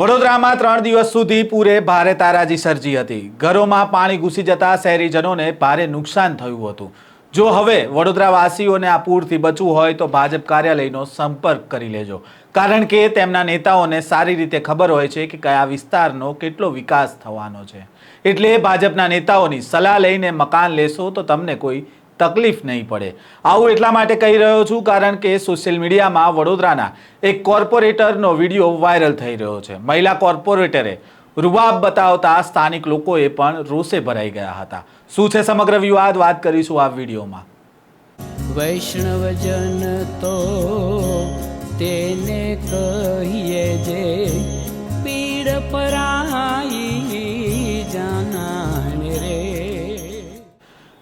વડોદરામાં ત્રણ દિવસ સુધી પૂરે ભારે તારાજી સર્જી હતી. ઘરોમાં પાણી ઘૂસી જતા શહેરીજનોને ભારે નુકસાન થયું હતું. જો હવે વડોદરાવાસીઓને આ પૂરથી બચવું હોય તો ભાજપ કાર્યાલયનો સંપર્ક કરી લેજો. કારણ કે તેમના નેતાઓને સારી રીતે ખબર હોય છે કે કયા વિસ્તારનો કેટલો વિકાસ થવાનો છે. એટલે ભાજપના નેતાઓની સલાહ લઈને મકાન લેશો તો તમને કોઈ તકલીફ નહીં પડે. આવું એટલા માટે કહી રહ્યો છું કારણ કે સોશિયલ મીડિયામાં વડોદરાના એક કોર્પોરેટરનો વીડિયો વાયરલ થઈ રહ્યો છે. મહિલા કોર્પોરેટરે રૂબાબ બતાવતા સ્થાનિક લોકોએ પણ રોષે ભરાઈ ગયા હતા. શું છે સમગ્ર વિવાદ? વાત કરીશું આ વિડીયોમાં. વૈષ્ણવજન તો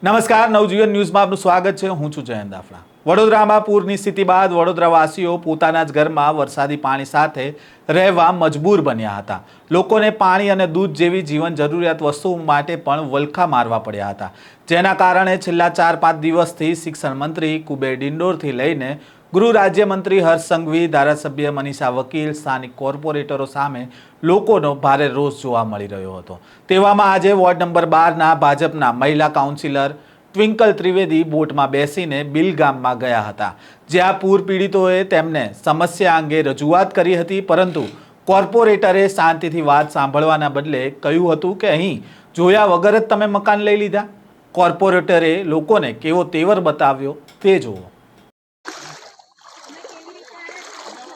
નમસ્કાર, નવજીવન ન્યૂઝમાં આપનું સ્વાગત છે. હું છું જયંત દાફડા. વડોદરામાં પૂરની સ્થિતિ બાદ વડોદરાવાસીઓ પોતાના જ ઘરમાં વરસાદી પાણી સાથે રહેવા મજબૂર બન્યા હતા. લોકોને પાણી અને દૂધ જેવી જીવન જરૂરિયાત વસ્તુઓ માટે પણ વલખા મારવા પડ્યા હતા. જેના કારણે છેલ્લા ચાર પાંચ દિવસથી શિક્ષણ મંત્રી કુબેર ડિંડોરથી લઈને ગૃહ રાજ્યમંત્રી હર્ષ સંઘવી, ધારાસભ્ય મનીષા વકીલ, સ્થાનિક કોર્પોરેટરો સામે લોકોનો ભારે રોષ જોવા મળી રહ્યો હતો. તેવામાં આજે વોર્ડ નંબર બારના ભાજપના મહિલા કાઉન્સિલર ટ્વિંકલ ત્રિવેદી બોટમાં બેસીને બિલ ગામમાં ગયા હતા. જ્યાં પૂર પીડિતોએ તેમને સમસ્યા અંગે રજૂઆત કરી હતી, પરંતુ કોર્પોરેટરે શાંતિથી વાત સાંભળવાના બદલે કહ્યું હતું કે, અહીં જોયા વગર જ તમે મકાન લઈ લીધા. કોર્પોરેટરે લોકોને કેવો તેવર બતાવ્યો તે જુઓ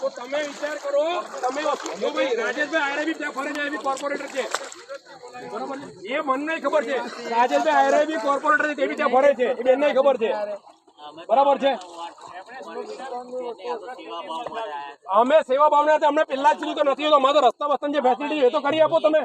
તો તમે વિચાર કરો, તમે ભાઈ રાજેશભાઈ આયરે બી ત્યાં ફરે છે એ બી કોર્પોરેટર છે? બરોબર એ મને ખબર છે. રાજેશભાઈ આયરે બી કોર્પોરેટર છે, તે બી ત્યાં ફરે છે. એ બેનને ખબર છે. બરાબર છે? અમે સેવા ભાવના અમને પેલા જ તો નથી હોતો. અમારે રસ્તા વસ્તુ જે ફેસિલિટી એ તો કરી આપો તમે.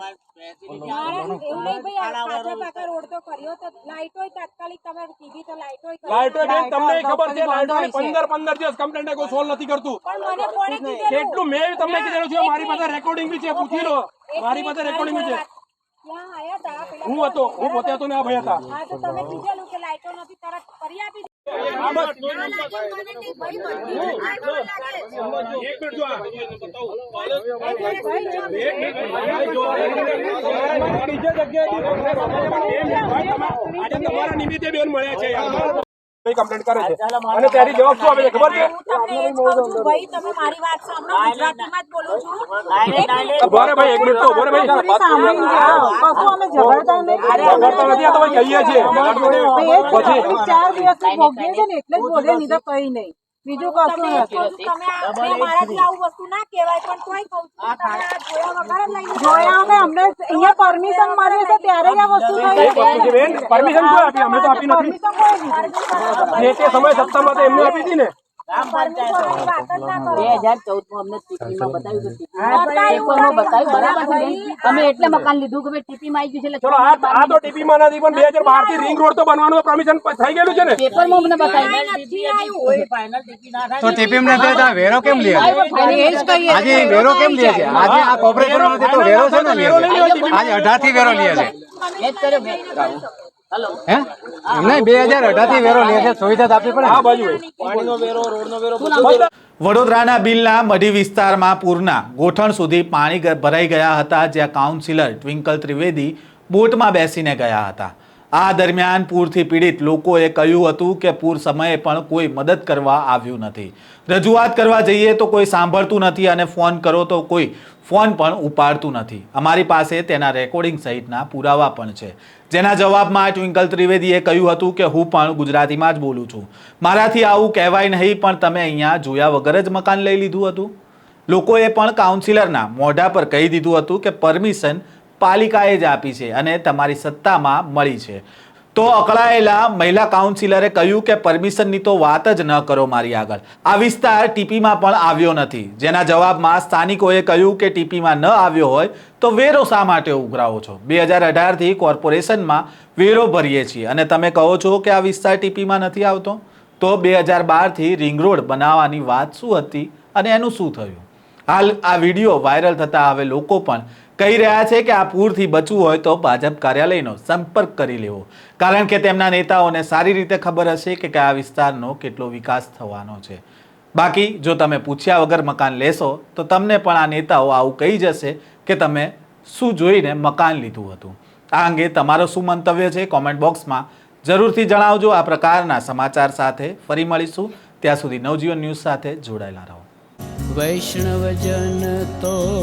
મારે એવું નહીં ભાઈ આ પાછા પાછા રોડ તો કર્યો તો લાઈટોય તાત્કાલિક તમે કીધી તો લાઈટોય કરી. લાઈટો બેન તમને ખબર છે લાઈટો પંદર પંદર દિવસ કમ્પ્લેન્ટ કોઈ સોલ્વ નથી કરતું. પણ મને કોણે કેટલું મેં તમને કીધેલું છે મારી પાસે રેકોર્ડિંગ બી છે પૂછી લો. મારી પાસે રેકોર્ડિંગ બી છે. હું હતો હું પોતે હતો ને આ ભાઈ હતા. તો તમે કીધેલું કે લાઈટો નથી તરત કરી આપી. બીજા જગ્યાએ આજે તમારા નિમિત્તે બેન મળ્યા છે. કઈ કમ્પ્લેન્ટ કરે છે અને ત્યારે જવાબ શું આપે છે ખબર છે હું તમને એ જ કહું છું ભાઈ તમે મારી વાત સાંભળો ગુજરાતીમાં જ બોલું છું ઊભા ભાઈ એક મિનિટ તો ઊભા રહે ભાઈ ઝઘડતા નથી આ તો ભાઈ કહીએ છીએ પછી ચાર દિવસ ભોગવીએ છે ને એટલે જ બોલે નહીં તો કઈ નહીં બીજું કશું નથી. તમે મારાથી આવું વસ્તુ ના કહેવાય પણ તોય કહું છું તમે જોયા વગર જ લઈ જોયા અમે અમને અહીંયા પરમિશન મળી છે ત્યારે જ આ વસ્તુ થઈ બેન પરમિશન કોઈ આપી અમે તો આપી નથી. જે તે સમય સત્તામાં તો એમને આપી હતી ને. તમે એટલે મકાન લીધું કે ભાઈ ટીપીમાં આવી ગયું છે ચલો આ આ તો ટીપીમાં નથી પણ બે હજાર બારથી રિંગ રોડ તો બનવાનું પરમિશન થઈ ગયેલું છે ને? અમને તો તો વેરો કેમ લે? આજે વેરો કેમ લે છે? આજે આ કોર્પોરેશનમાંથી તો વેરો છે ને આજે અઢારથી વેરો લે છે. હે? એમને બે હજાર અઢાર વેરો લે છે સુવિધા આપવી પડે આ ને. બાજુ વડોદરાના બિલના મઢી વિસ્તારમાં પૂરના ગોઠણ સુધી પાણી ભરાઈ ગયા હતા જ્યાં કાઉન્સિલર ટ્વિંકલ ત્રિવેદી બોટમાં બેસીને ગયા હતા. આ દરમિયાન પૂરથી પીડિત લોકોએ કહ્યું હતું કે પૂર સમયે પણ કોઈ મદદ કરવા આવ્યું નથી. રજૂઆત કરવા જઈએ તો કોઈ સાંભળતું નથી અને ફોન કરો તો કોઈ ફોન પણ ઉપાડતું નથી. અમારી પાસે તેના રેકોર્ડિંગ સહિતના પુરાવા પણ છે. જેના જવાબમાં ટ્વિંકલ ત્રિવેદીએ કહ્યું હતું કે હું પણ ગુજરાતીમાં જ બોલું છું. મારાથી આવું કહેવાય નહીં, પણ તમે અહીંયા જોયા વગર જ મકાન લઈ લીધું હતું. લોકોએ પણ કાઉન્સિલરના મોઢા પર કહી દીધું હતું કે પરમિશન પાલિકાએ જ આપી છે અને તમારી સત્તામાં મળી છે. તો અકળાયેલા મહિલા કાઉન્સિલરે કહ્યું કે પરમિશનની તો વાત જ ન કરો મારી આગળ. આ વિસ્તાર ટીપીમાં પણ આવ્યો નથી. જેના જવાબમાં સ્થાનિકોએ કહ્યું કે ટીપીમાં ન આવ્યો હોય તો વેરો શા માટે ઉઘરાવો છો? બે હજાર અઢારથી કોર્પોરેશનમાં વેરો ભરીએ છીએ. અને તમે કહો છો કે આ વિસ્તાર ટીપીમાં નથી આવતો? તો બે હજાર બારથી રિંગ રોડ બનાવવાની વાત શું હતી અને એનું શું થયું? હાલ આ વીડિયો વાયરલ થતા હવે લોકો પણ કહી રહ્યા છે કે આ પૂરથી બચવું હોય તો ભાજપ કાર્યાલયનો સંપર્ક કરી લેવો. કારણ કે તેમના નેતાઓને સારી રીતે ખબર હશે કે કયા વિસ્તારનો કેટલો વિકાસ થવાનો છે. બાકી, જો તમે પૂછ્યા વગર મકાન લેશો, તો તમને પણ આ નેતાઓ આવું કહી જશે કે તમે શું જોઈને મકાન લીધું હતું. આ અંગે તમારો શું મંતવ્ય છે કોમેન્ટ બોક્સમાં જરૂરથી જણાવજો. આ પ્રકારના સમાચાર સાથે ફરી મળીશું. ત્યાં સુધી નવજીવન ન્યૂઝ સાથે જોડાયેલા રહો. વૈષ્ણવજન તો